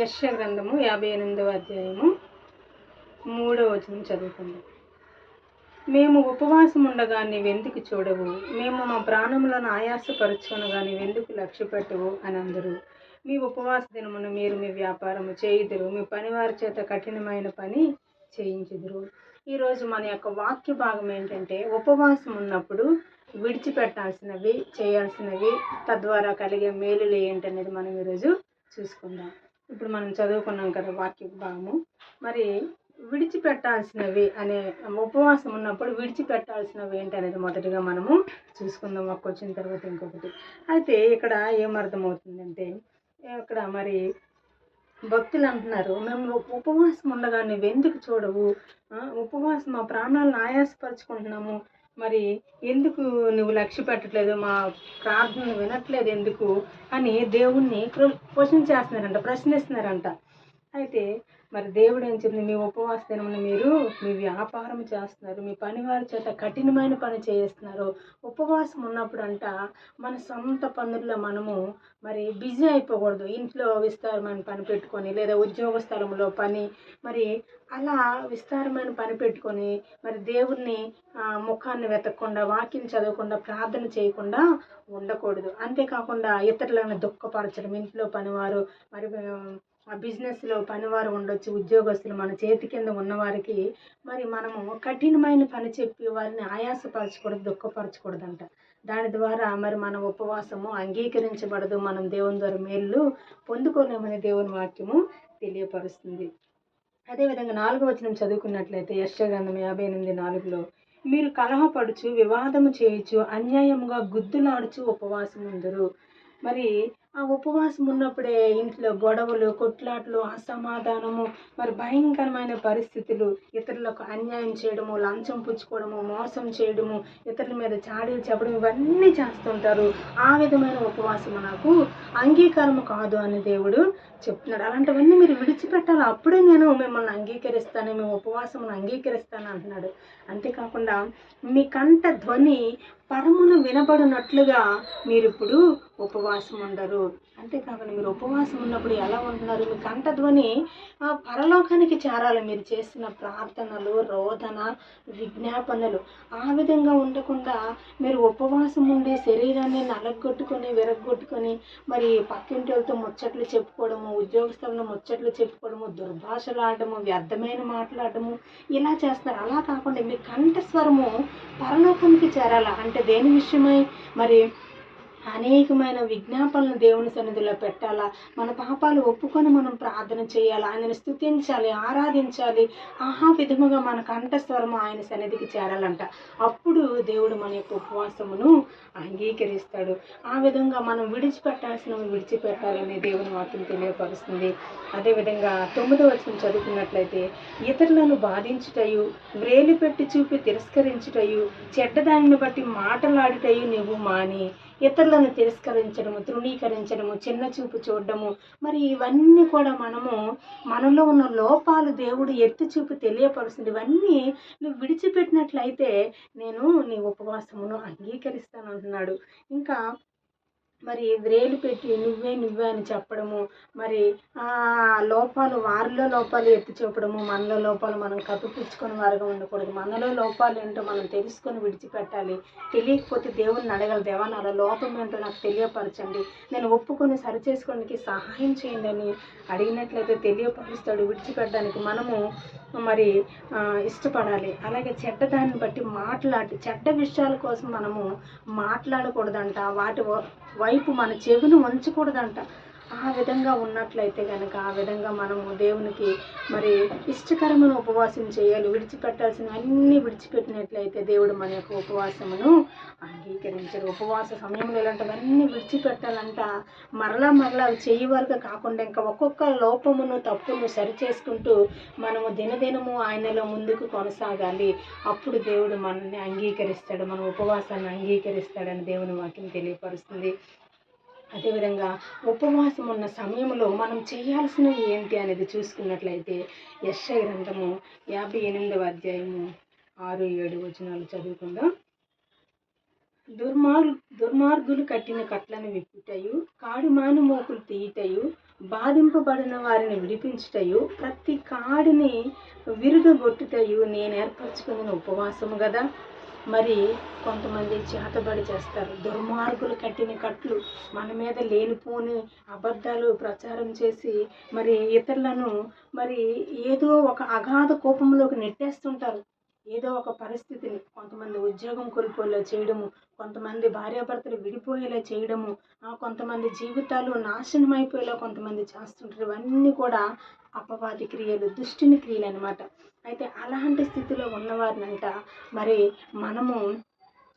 యశ గ్రంథము యాభై ఎనిమిదవ అధ్యాయము మూడవ వచనం చదువుకుందాం. మేము ఉపవాసం ఉండగా నీవెందుకు చూడవు? మేము మా ప్రాణములను ఆయాసపరుచుకొనగా నీవెందుకు లక్ష్య పెట్టవు అని అందరూ. మీ ఉపవాస దినమున మీరు మీ వ్యాపారము చేయుదురు. మీ పనివారి చేత కఠినమైన పని చేయించుదురు. ఈరోజు మన యొక్క వాక్య భాగం ఏంటంటే ఉపవాసం ఉన్నప్పుడు విడిచిపెట్టాల్సినవి చేయాల్సినవి తద్వారా కలిగే మేలులు ఏంటనేది మనం ఈరోజు చూసుకుందాం. ఇప్పుడు మనం చదువుకున్నాం కదా వాక్య భాగము. మరి విడిచిపెట్టాల్సినవి అనే ఉపవాసం ఉన్నప్పుడు విడిచిపెట్టాల్సినవి ఏంటనేది మొదటిగా మనము చూసుకుందాం. ఒక్క వచ్చిన తర్వాత ఇంకొకటి. అయితే ఇక్కడ ఏమర్థమవుతుందంటే ఇక్కడ మరి భక్తులు అంటున్నారు మేము ఉపవాసం ఉండగా నువ్వు ఎందుకు చూడవు? ఉపవాసం మా ప్రాణాలను ఆయాసపరుచుకుంటున్నాము. మరి ఎందుకు నువ్వు లక్ష్య పెట్టట్లేదు? మా ప్రార్థనలు వినట్లేదు ఎందుకు? అని దేవుణ్ణి క్వశ్చన్ చేస్తున్నారంట ప్రశ్నిస్తున్నారంట. అయితే మరి దేవుడు ఏం చెప్పింది? మీ ఉపవాస దినమున మీరు మీ వ్యాపారం చేస్తున్నారు. మీ పని వారి చేత కఠినమైన పని చేస్తున్నారు ఉపవాసం ఉన్నప్పుడు అంట మన సొంత పనుల్లో మనము మరి బిజీ అయిపోకూడదు. ఇంట్లో విస్తారమైన పని పెట్టుకొని లేదా ఉద్యోగ స్థలంలో పని మరి అలా విస్తారమైన పని పెట్టుకొని మరి దేవుణ్ణి ముఖాన్ని వెతకకుండా వాక్యం చదవకుండా ప్రార్థన చేయకుండా ఉండకూడదు. అంతేకాకుండా ఇతరులను దుఃఖపరచడం ఇంట్లో పనివారు మరి బిజినెస్లో పనివారు ఉండొచ్చు ఉద్యోగస్తులు మన చేతి కింద ఉన్నవారికి. మరి మనము కఠినమైన పని చెప్పి వారిని ఆయాసపరచకూడదు దుఃఖపరచకూడదంట. దాని ద్వారా మరి మన ఉపవాసము అంగీకరించబడదు. మనం దేవుని ద్వారా మేలు పొందుకోలేమని దేవుని వాక్యము తెలియపరుస్తుంది. అదేవిధంగా నాలుగో వచనం చదువుకున్నట్లయితే యశ్వ యాభై ఎనిమిది నాలుగులో మీరు కలహపడుచు వివాదము చేయొచ్చు అన్యాయముగా గుద్దులాడుచు ఉపవాసం ఉందరు మరి ఆ ఉపవాసం ఉన్నప్పుడే ఇంట్లో గొడవలు కొట్లాట్లు అసమాధానము మరి భయంకరమైన పరిస్థితులు ఇతరులకు అన్యాయం చేయడము లంచం పుచ్చుకోవడము మోసం చేయడము ఇతరుల మీద చాడీలు చెప్పడం ఇవన్నీ చేస్తుంటారు. ఆ విధమైన ఉపవాసం నాకు అంగీకారం కాదు అని దేవుడు చెప్తున్నాడు. అలాంటివన్నీ మీరు విడిచిపెట్టాలి. అప్పుడే నేను మిమ్మల్ని అంగీకరిస్తాను మేము ఉపవాసమును అంగీకరిస్తాను అంటున్నాడు. అంతేకాకుండా మీ కంట ధ్వని పరమును వినబడినట్లుగా మీరు ఇప్పుడు ఉపవాసం ఉండరు. అంతేకాకుండా మీరు ఉపవాసం ఉన్నప్పుడు ఎలా ఉంటున్నారు? మీ కంఠధ్వని పరలోకానికి చేరాలి. మీరు చేసిన ప్రార్థనలు రోదన విజ్ఞాపనలు ఆ విధంగా ఉండకుండా మీరు ఉపవాసం ఉండి శరీరాన్ని నలగొట్టుకొని విరగొట్టుకొని మరి పక్కింటి వాళ్ళతో ముచ్చట్లు చెప్పుకోవడము ఉద్యోగస్తులను ముచ్చట్లు చెప్పుకోవడము దుర్భాషలు ఆడటము వ్యర్థమైన మాట్లాడటము ఇలా చేస్తారు. అలా కాకుండా మీ కంఠస్వరము పరలోకానికి చేరాలి? అంటే దేని విషయమై? మరి అనేకమైన విజ్ఞాపనలు దేవుని సన్నిధిలో పెట్టాలా? మన పాపాలు ఒప్పుకొని మనం ప్రార్థన చేయాలి? ఆయనను స్తుతించాలి ఆరాధించాలి. ఆహా విధముగా మన కంఠస్వరము ఆయన సన్నిధికి చేరాలంట. అప్పుడు దేవుడు మన యొక్క ఉపవాసమును అంగీకరిస్తాడు. ఆ విధంగా మనం విడిచిపెట్టాల్సినవి విడిచిపెట్టాలని దేవుని వాక్యం తెలియపరుస్తుంది. అదేవిధంగా తొమ్మిదో వచనం చదువుకున్నట్లయితే ఇతరులను బాధించుటయు వ్రేలి పెట్టి చూపి తిరస్కరించుటయు చెడ్డదానిని బట్టి మాటలాడుటయు నువ్వు మాని. ఇతరులను తిరస్కరించడము తృణీకరించడము చిన్న చూపు చూడడము. మరి ఇవన్నీ కూడా మనము మనలో ఉన్న లోపాలు దేవుడు ఎత్తి చూపు తెలియపరుస్తుంది. ఇవన్నీ నువ్వు విడిచిపెట్టినట్లయితే నేను నీ ఉపవాసమును అంగీకరిస్తాను అంటున్నాడు ఇంకా మరి వ్రేలు పెట్టి నువ్వే నువ్వే అని చెప్పడము మరి ఆ లోపాలు వారిలో లోపాలు ఎత్తి చూపడము మనలో లోపాలు మనం కప్పిపుచ్చుకొని వారుగా ఉండకూడదు. మనలో లోపాలు ఏంటో మనం తెలుసుకొని విడిచిపెట్టాలి. తెలియకపోతే దేవుడిని అడగాలి దేవా నాలో లోపం ఏంటో నాకు తెలియపరచండి. నేను ఒప్పుకొని సరిచేసుకోవడానికి సహాయం చేయండి అని అడిగినట్లయితే తెలియపరుస్తాడు. విడిచిపెట్టడానికి మనము మరి ఇష్టపడాలి. అలాగే చెడ్డదాన్ని బట్టి మాట్లాడి చెడ్డ విషయాల కోసం మనము మాట్లాడకూడదంట. వాటి వ- వైపు మన చెవిని ఉంచకూడదంట ఆ విధంగా ఉన్నట్లయితే కనుక ఆ విధంగా మనము దేవునికి మరి ఇష్టకరమైన ఉపవాసం చేయాలి విడిచిపెట్టాల్సిన అన్నీ విడిచిపెట్టినట్లయితే దేవుడు మన యొక్క ఉపవాసమును అంగీకరించరు ఉపవాస సమయంలో ఇలాంటివన్నీ విడిచిపెట్టాలంట మరలా మరలా అవి చేయవరకు కాకుండా ఇంకా ఒక్కొక్క లోపమును తప్పును సరిచేసుకుంటూ మనము దినదినము ఆయనలో ముందుకు కొనసాగాలి. అప్పుడు దేవుడు మనల్ని అంగీకరిస్తాడు మన ఉపవాసాన్ని అంగీకరిస్తాడని దేవుని వాక్యం తెలియపరుస్తుంది. అదేవిధంగా ఉపవాసం ఉన్న సమయంలో మనం చేయాల్సినవి ఏంటి అనేది చూసుకున్నట్లయితే యశ గ్రంథము యాభై ఎనిమిదవ అధ్యాయము ఆరు ఏడు వచనాలు చదువుకుందాం. దుర్మార్ దుర్మార్గులు కట్టిన కట్లను విప్పుటయు కాడుమాను మోకులు తీయటయు బాధింపబడిన వారిని విడిపించుటయు ప్రతి కాడిని విరుగగొట్టుటయు నేను ఏర్పరచుకున్న ఉపవాసము కదా మరి కొంతమంది చేతబడి చేస్తారు. దుర్మార్గులు కట్టిన కట్లు మన మీద లేనిపోని అబద్ధాలు ప్రచారం చేసి మరి ఇతరులను మరి ఏదో ఒక అగాధ కోపంలోకి నెట్టేస్తుంటారు. ఏదో ఒక పరిస్థితిని కొంతమంది ఉద్యోగం కోల్పోయేలా చేయడము కొంతమంది భార్యాభర్తలు విడిపోయేలా చేయడము ఆ కొంతమంది జీవితాలు నాశనం అయిపోయేలా కొంతమంది చేస్తుంటారు. ఇవన్నీ కూడా అపవాది క్రియలు దుష్టిని క్రియలు అనమాట అయితే అలాంటి స్థితిలో ఉన్నవారినంట మరి మనము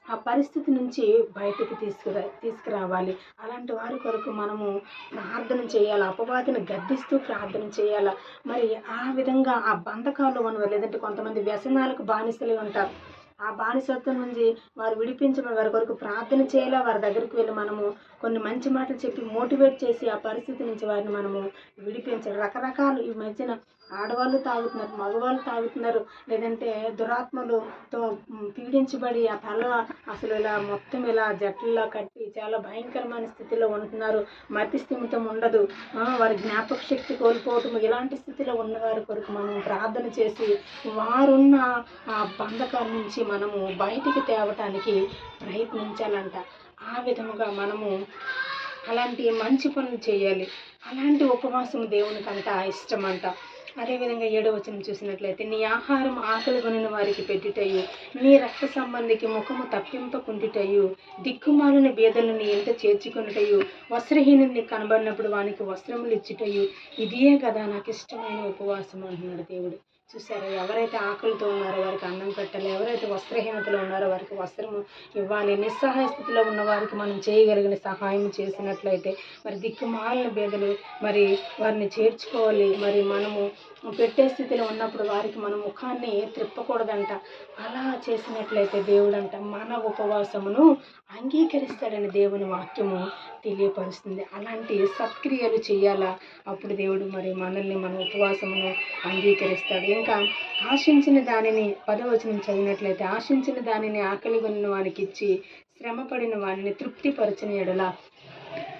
ఆ పరిస్థితి నుంచి బయటికి తీసుకురా తీసుకురావాలి. అలాంటి వారి కొరకు మనము ప్రార్థన చేయాలి? అపవాదిని గద్దిస్తూ ప్రార్థన చేయాలి? మరి ఆ విధంగా ఆ బంధకాలు ఉన్నవారు లేదంటే కొంతమంది వ్యసనాలకు బానిసలే ఉంటారు. ఆ బానిసత్వం నుంచి వారు విడిపించమని వారి కొరకు ప్రార్థన చేయాలా? వారి దగ్గరికి వెళ్ళి మనము కొన్ని మంచి మాటలు చెప్పి మోటివేట్ చేసి ఆ పరిస్థితి నుంచి వారిని మనము విడిపించాలి రకరకాలు ఈ మధ్యన ఆడవాళ్ళు తాగుతున్నారు మగవాళ్ళు తాగుతున్నారు లేదంటే దురాత్మలతో పీడించబడి ఆ తల అసలు ఇలా మొత్తం ఇలా జట్లలో కట్టి చాలా భయంకరమైన స్థితిలో ఉంటున్నారు. మతి స్థిమితం ఉండదు. వారి జ్ఞాపక శక్తి కోల్పోవటం ఇలాంటి స్థితిలో ఉన్నవారి కొరకు మనం ప్రార్థన చేసి వారున్న ఆ బంధకాల నుంచి మనము బయటికి తేవటానికి ప్రయత్నించాలంట. ఆ విధముగా మనము అలాంటి మంచి పనులు చేయాలి. అలాంటి ఉపవాసం దేవునికంట ఇష్టమంట. ఇష్టం అంట అదేవిధంగా ఏడో వచనం చూసినట్లయితే నీ ఆహారం ఆకలి కొనిన వారికి పెట్టుటయు నీ రక్త సంబంధికి ముఖము తప్పింపకుండుటయు దిక్కుమాలిన బేదలను ఎంత చేర్చుకున్నటయు వస్త్రహీనుని కనబడినప్పుడు వానికి వస్త్రములు ఇచ్చుటయు ఇదియే కదా నాకు ఇష్టమైన ఉపవాసం అంటున్నాడు దేవుడు. చూసారా ఎవరైతే ఆకలితో ఉన్నారో వారికి అన్నం పెట్టాలి ఎవరైతే వస్త్రహీనతలో ఉన్నారో వారికి వస్త్రము ఇవ్వాలి నిస్సహాయ స్థితిలో ఉన్న వారికి మనం చేయగలిగిన సహాయం చేసినట్లయితే మరి దిక్కుమాలిన బేదలు మరి వారిని చేర్చుకోవాలి మరి మనము పెట్టే స్థితిలో ఉన్నప్పుడు వారికి మన ముఖాన్ని త్రిప్పకూడదంట. అలా చేసినట్లయితే దేవుడంట మన ఉపవాసమును అంగీకరిస్తాడని దేవుని వాక్యము తెలియపరుస్తుంది. అలాంటి సత్క్రియలు చేయాలా? అప్పుడు దేవుడు మరి మనల్ని మన ఉపవాసమును అంగీకరిస్తాడు. ఇంకా ఆశించిన దానిని పదవచనం చదివినట్లయితే ఆశించిన దానిని ఆకలి కొన్న వానికి ఇచ్చి శ్రమపడిన వారిని తృప్తిపరచిన ఎడల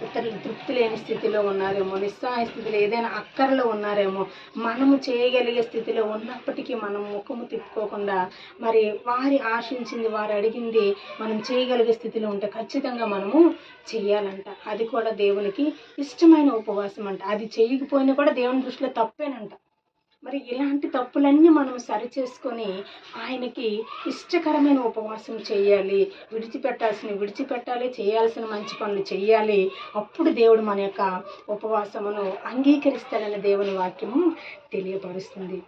ఇతరులు తృప్తి లేని స్థితిలో ఉన్నారేమో నిస్సహాయ స్థితిలో ఏదైనా అక్కరలో ఉన్నారేమో మనము చేయగలిగే స్థితిలో ఉన్నప్పటికీ మనం ముఖము తిప్పుకోకుండా మరి వారి ఆశించింది వారు అడిగింది మనం చేయగలిగే స్థితిలో ఉంటే ఖచ్చితంగా మనము చేయాలంట అది కూడా దేవునికి ఇష్టమైన ఉపవాసం అంట అది చేయకపోయినా కూడా దేవుని దృష్టిలో తప్పేనంట. మరి ఇలాంటి తప్పులన్నీ మనం సరిచేసుకొని ఆయనకి ఇష్టకరమైన ఉపవాసం చేయాలి విడిచిపెట్టాల్సిన విడిచిపెట్టాలి చేయాల్సిన మంచి పనులు చేయాలి. అప్పుడు దేవుడు మన యొక్క ఉపవాసమును అంగీకరిస్తాడని దేవుని వాక్యము తెలియపరుస్తుంది.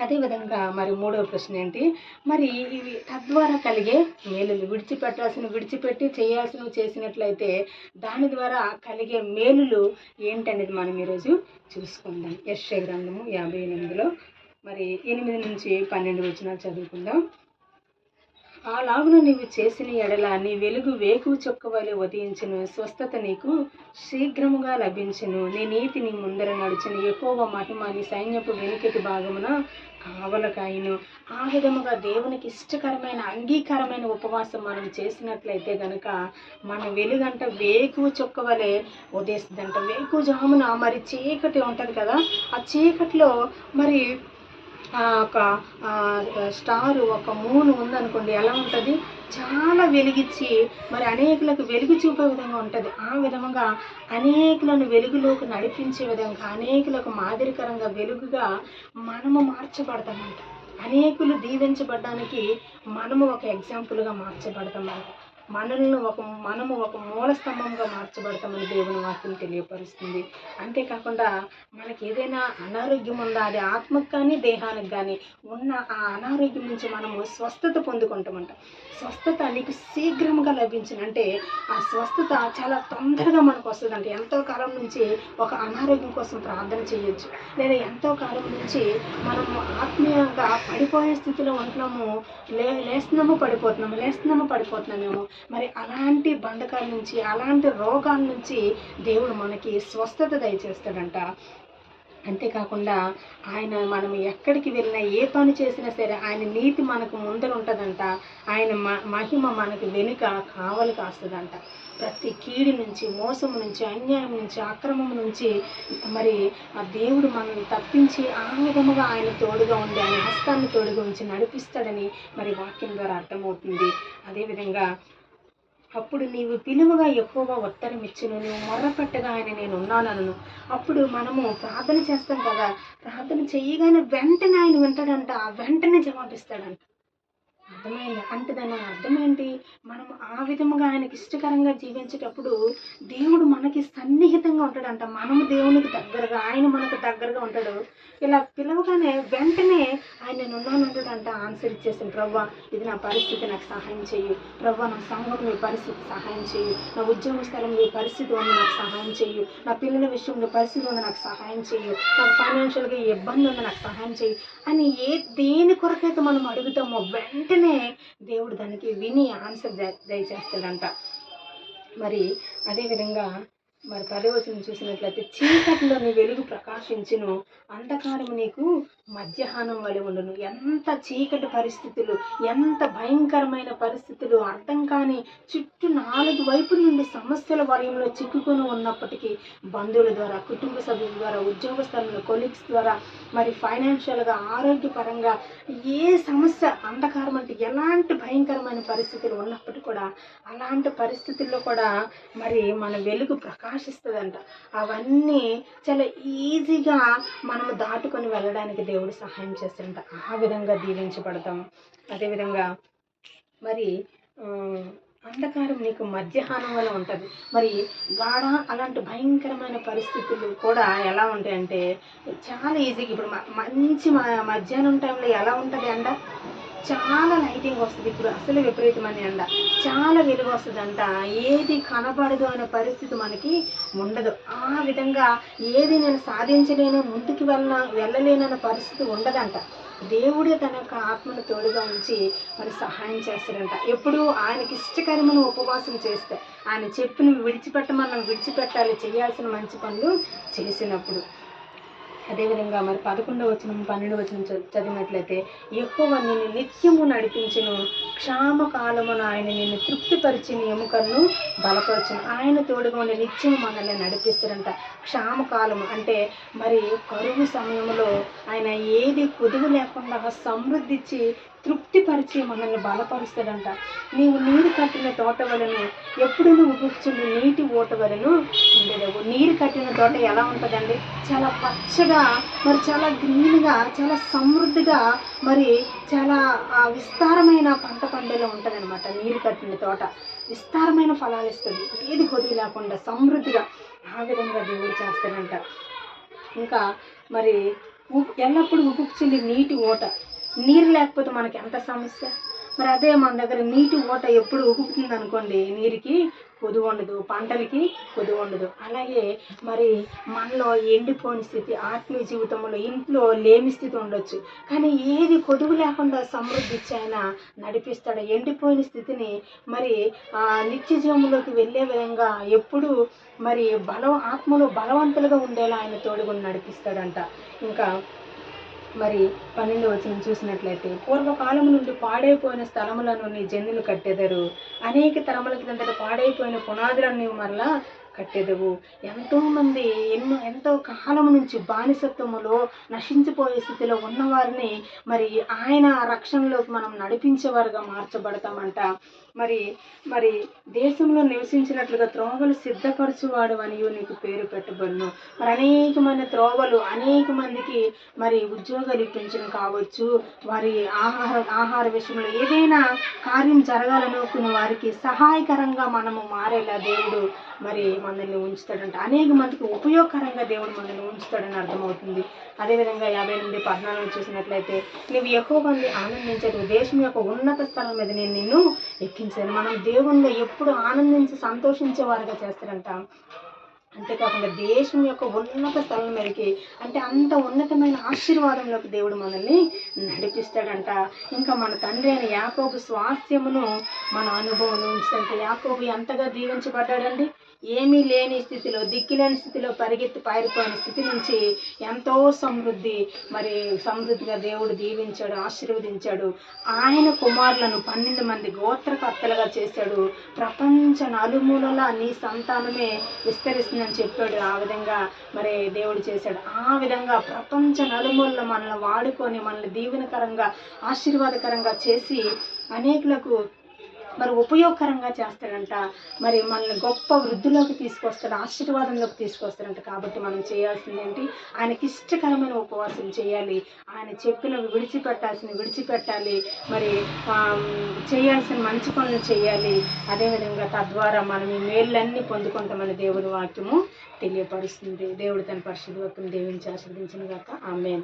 అదేవిధంగా మరి మూడవ ప్రశ్న ఏంటి? మరి ఇవి తద్వారా కలిగే మేలులు విడిచిపెట్టాల్సిన విడిచిపెట్టి చేయాల్సినవి చేసినట్లయితే దాని ద్వారా కలిగే మేలులు ఏంటనేది మనం ఈరోజు చూసుకుందాం. యశ్య గ్రంథము యాభై ఎనిమిదిలో. మరి ఎనిమిది నుంచి పన్నెండు వచ్చిన చదువుకుందాం. అలాగున నీవు చేసిన ఎడల నీ వెలుగు వేకు చొక్క వలె ఉదయించును. స్వస్థత నీకు శీఘ్రముగా లభించును. నీ నీతి నీ ముందర నడుచును. ఎక్కువ మహిమ నీ సైన్యపు వెనుకటి భాగమున కావలకాయను ఆ విధముగా దేవునికి ఇష్టకరమైన అంగీకారమైన ఉపవాసం మనం చేసినట్లయితే గనుక మన వెలుగంట వేకు చొక్క వలె ఉదయిస్తుందంట. వేకువ జామున మరి చీకటి ఉంటుంది కదా ఆ చీకటిలో మరి ఒక స్టారు స్టార్ ఒక మూన్ ఉందనుకోండి ఎలా ఉంటుంది? చాలా వెలిగించి మరి అనేకులకు వెలుగు చూపే విధంగా ఉంటుంది. ఆ విధముగా అనేకులను వెలుగులోకి నడిపించే విధంగా అనేకులకు మాదిరికరంగా వెలుగుగా మనము మార్చబడతామంట. అనేకులు దీవించబడడానికి మనము ఒక ఎగ్జాంపుల్గా మార్చబడతామంట. మనల్ని ఒక మనము ఒక మూల స్తంభంగా మార్చబడతామని దేవుని వాక్యం తెలియపరుస్తుంది. అంతేకాకుండా మనకి ఏదైనా అనారోగ్యం ఉందా అది ఆత్మకు కానీ దేహానికి కానీ ఉన్న ఆ అనారోగ్యం నుంచి మనము స్వస్థత పొందుకుంటామంట. స్వస్థత నీకు శీఘ్రంగా లభించినంటే ఆ స్వస్థత చాలా తొందరగా మనకు వస్తుందంట. ఎంతో కాలం నుంచి ఒక అనారోగ్యం కోసం ప్రార్థన చేయొచ్చు. లేదా ఎంతో కాలం నుంచి మనము ఆత్మీయంగా పడిపోయే స్థితిలో ఉంటున్నాము. లే లేస్తున్నాము పడిపోతున్నాము లేస్తున్నాము పడిపోతున్నామేమో. మరి అలాంటి బంధకాల నుంచి అలాంటి రోగాల నుంచి దేవుడు మనకి స్వస్థత దయచేస్తాడంట. అంతేకాకుండా ఆయన మనం ఎక్కడికి వెళ్ళినా ఏ పని చేసినా సరే ఆయన నీతి మనకు ముందర ఉంటుందంట. ఆయన మ మహిమ మనకు వెనుక కావలి కాస్తుందంట. ప్రతి కీడి నుంచి మోసం నుంచి అన్యాయం నుంచి అక్రమం నుంచి మరి ఆ దేవుడు మనల్ని తప్పించి ఆ విధముగా ఆయన తోడుగా ఉండి ఆయన హస్తాన్ని తోడుగా ఉంచి నడిపిస్తాడని మరి వాక్యం ద్వారా అర్థమవుతుంది. అదేవిధంగా అప్పుడు నీవు పిలువగా ఎక్కువగా ఉత్తరం ఇచ్చును. నువ్వు మొర్రపెట్టగా ఆయన నేను ఉన్నానను అప్పుడు మనము ప్రార్థన చేస్తాం కదా ప్రార్థన చేయగానే వెంటనే ఆయన వింటాడంట ఆ వెంటనే జవాబిస్తాడంట. అర్థమైంది? అంటే దాని అర్థం ఏంటి మనం ఆ విధముగా ఆయనకి ఇష్టకరంగా జీవించేటప్పుడు దేవుడు మనకి సన్నిహితంగా ఉంటాడంట. మనము దేవునికి దగ్గరగా ఆయన మనకు దగ్గరగా ఉంటాడు. ఇలా పిలవగానే వెంటనే ఆయన నున్నాను ఆన్సర్ ఇచ్చేసాను ప్రవ్వా ఇది నా పరిస్థితి నాకు సహాయం చెయ్యి. ప్రవ్వా నా సంఘం నీ పరిస్థితి సహాయం చెయ్యి. నా ఉద్యోగ స్థలం ఈ పరిస్థితి ఉంది నాకు సహాయం చెయ్యి. నా పిల్లల విషయంలో పరిస్థితి ఉంది నాకు సహాయం చెయ్యి. నాకు ఫైనాన్షియల్గా ఇబ్బంది ఉంది నాకు సహాయం చెయ్యి. అని ఏ దేని కొరకైతే మనం అడుగుతామో వెంటనే దేవుడు దానికి విని ఆన్సర్ దయచేస్తాడంట. మరి అదేవిధంగా మరి పదవచనం చూసినట్లయితే చీకటిలో నీ వెలుగు ప్రకాశించును. అంధకారము నీకు మధ్యాహ్నం వలె ఉండను. ఎంత చీకటి పరిస్థితులు ఎంత భయంకరమైన పరిస్థితులు అర్థం కాని చుట్టూ నాలుగు వైపుల నుండి సమస్యల వలయంలో చిక్కుకొని ఉన్నప్పటికీ బంధువుల ద్వారా కుటుంబ సభ్యుల ద్వారా ఉద్యోగ స్థలంలో కొలీగ్స్ ద్వారా మరి ఫైనాన్షియల్గా ఆరోగ్యపరంగా ఏ సమస్య అంధకారం అంటే ఎలాంటి భయంకరమైన పరిస్థితులు ఉన్నప్పటికీ కూడా అలాంటి పరిస్థితుల్లో కూడా మరి మన వెలుగు ప్రకాశిస్తుందంట. అవన్నీ చాలా ఈజీగా మనము దాటుకొని వెళ్ళడానికి దేవుడు సహాయం చేస్తాడంట. ఆ విధంగా దీవించబడతాం. అదేవిధంగా మరి అంధకారం నీకు మధ్యాహ్నం వల్ల ఉంటుంది. మరి గాఢ అలాంటి భయంకరమైన పరిస్థితులు కూడా ఎలా ఉంటాయంటే చాలా ఈజీగా ఇప్పుడు మంచి మధ్యాహ్నం టైంలో ఎలా ఉంటుంది అంట? చాలా లైటింగ్ వస్తుంది. ఇప్పుడు అసలు విపరీతమైన ఎండ చాలా వెలుగు వస్తుందంట. ఏది కనబడదు అనే పరిస్థితి మనకి ఉండదు. ఆ విధంగా ఏది నేను సాధించలేను ముందుకు వెళ్ళ వెళ్ళలేనన్న పరిస్థితి ఉండదంట. దేవుడే తన యొక్క ఆత్మను తోడుగా ఉంచి మరి సహాయం చేస్తాడంట. ఎప్పుడు ఆయనకి ఇష్టకరమైన ఉపవాసం చేస్తే ఆయన చెప్పిన విడిచిపెట్టమన్న విడిచిపెట్టాలి చేయాల్సిన మంచి పనులు చేసినప్పుడు. అదేవిధంగా మరి పదకొండవ వచనం పన్నెండవ వచనం చదివినట్లయితే ఎక్కువ నిన్ను నిత్యము నడిపించను క్షామ కాలమును ఆయన నిన్ను తృప్తిపరిచి నీ ఎముకలను బలపరచును. ఆయన తోడుగా ఉండే నిత్యము మనల్ని నడిపిస్తారంట క్షామ కాలము అంటే మరి కరువు సమయంలో ఆయన ఏది కుదువు లేకుండా సమృద్ధిచ్చి తృప్తిపరిచి మనల్ని బలపరుస్తాడంట నీవు నీరు కట్టిన తోట వలను ఎప్పుడు నువ్వు కూర్చుని నీటి ఓట వలను ఉండేదేవు నీరు కట్టిన తోట ఎలా ఉంటుందండి? చాలా పచ్చగా మరి చాలా గ్రీన్గా చాలా సమృద్ధిగా మరి చాలా విస్తారమైన పంట పండేలా ఉంటుందన్నమాట నీరు కట్టిన తోట. విస్తారమైన ఫలాలు ఇస్తుంది. ఏది కొద్ది లేకుండా సమృద్ధిగా ఆ విధంగా దేవుడు చేస్తాడంట. ఇంకా మరి ఎల్లప్పుడూ ఉపుకుచుండి నీటి ఓట నీరు లేకపోతే మనకి ఎంత సమస్య? మరి అదే మన దగ్గర నీటి ఓట ఎప్పుడు ఉగుతుంది అనుకోండి. నీరుకి కొదువు ఉండదు పంటలకి కొదువు ఉండదు. అలాగే మరి మనలో ఎండిపోని స్థితి ఆత్మీయ జీవితంలో ఇంట్లో లేమి స్థితి ఉండొచ్చు. కానీ ఏది కొదువు లేకుండా సమృద్ధి ఇచ్చి ఆయన నడిపిస్తాడు. ఎండిపోయిన స్థితిని మరి ఆ నిత్య జీవంలోకి వెళ్ళే విధంగా ఎప్పుడు మరి బలం ఆత్మలో బలవంతులుగా ఉండేలా ఆయన తోడుగుని నడిపిస్తాడంట. ఇంకా మరి పన్నెండు వచనం చూసినట్లయితే పూర్వకాలం నుండి పాడైపోయిన స్థలములను నీ జనులు కట్టెదరు. అనేక తరముల కిందట పాడైపోయిన పునాదులను నీవు మరలా కట్టెదవు. ఎంతో మంది ఎన్నో ఎంతో కాలం నుంచి బానిసత్వములో నశించిపోయే స్థితిలో ఉన్నవారిని మరి ఆయన రక్షణలోకి మనం నడిపించేవారుగా మార్చబడతామంట. మరి మరి దేశంలో నివసించినట్లుగా త్రోవలు సిద్ధపరచువాడు అని నీకు పేరు పెట్టబడును. మరి అనేకమైన త్రోవలు అనేక మందికి మరి ఉద్యోగాలు ఇప్పించడం కావచ్చు. వారి ఆహార ఆహార విషయంలో ఏదైనా కార్యం జరగాలనుకున్న వారికి సహాయకరంగా మనము మారేలా దేవుడు మరి మనల్ని ఉంచుతాడంట. అనేక మందికి ఉపయోగకరంగా దేవుడు మనల్ని ఉంచుతాడని అర్థమవుతుంది. అదేవిధంగా యాభై ఎనిమిది పద్నాలుగు చూసినట్లయితే నువ్వు ఎక్కువ మంది ఆనందించదు. దేశం యొక్క ఉన్నత స్థలం మీద నేను నిన్ను ఎక్కించాను మనం దేవుణ్ణి ఎప్పుడు ఆనందించి సంతోషించే వారిగా చేస్తారంట. అంతేకాకుండా దేశం యొక్క ఉన్నత స్థలం మేరకి అంటే అంత ఉన్నతమైన ఆశీర్వాదంలోకి దేవుడు మనల్ని నడిపిస్తాడంట. ఇంకా మన తండ్రి అయిన యాకోబు స్వాస్థ్యమును మన అనుభవం ఉంచుతుంటే యాకోబు ఎంతగా దీవించబడ్డాడండి? ఏమీ లేని స్థితిలో దిక్కులేని స్థితిలో పరిగెత్తి పారిపోయిన స్థితి నుంచి ఎంతో సమృద్ధి మరి సమృద్ధిగా దేవుడు దీవించాడు ఆశీర్వదించాడు. ఆయన కుమారులను పన్నెండు మంది గోత్రకర్తలుగా చేశాడు. ప్రపంచ నలుమూలలా నీ సంతానమే విస్తరిస్తుందని చెప్పాడు ఆ విధంగా మరి దేవుడు చేశాడు. ఆ విధంగా ప్రపంచ నలుమూలలో మనల్ని వాడుకొని మనల్ని దీవెనకరంగా ఆశీర్వాదకరంగా చేసి అనేకులకు మరి ఉపయోగకరంగా చేస్తాడంట. మరి మనల్ని గొప్ప వృద్ధిలోకి తీసుకొస్తాడు ఆశీర్వాదంలోకి తీసుకొస్తాడంట. కాబట్టి మనం చేయాల్సింది ఏంటి? ఆయనకి ఇష్టకరమైన ఉపవాసం చేయాలి. ఆయన చెప్పినవి విడిచిపెట్టాల్సిన విడిచిపెట్టాలి. మరి చేయాల్సిన మంచి పనులు చేయాలి. అదేవిధంగా తద్వారా మనం ఈ మేళ్ళన్నీ పొందుకుంటామని దేవుని వాక్యము తెలియపరుస్తుంది. దేవుడు తన పరిశుద్ధ వాక్యం దీవించి ఆశీర్వదించిన గాక. ఆమెన్.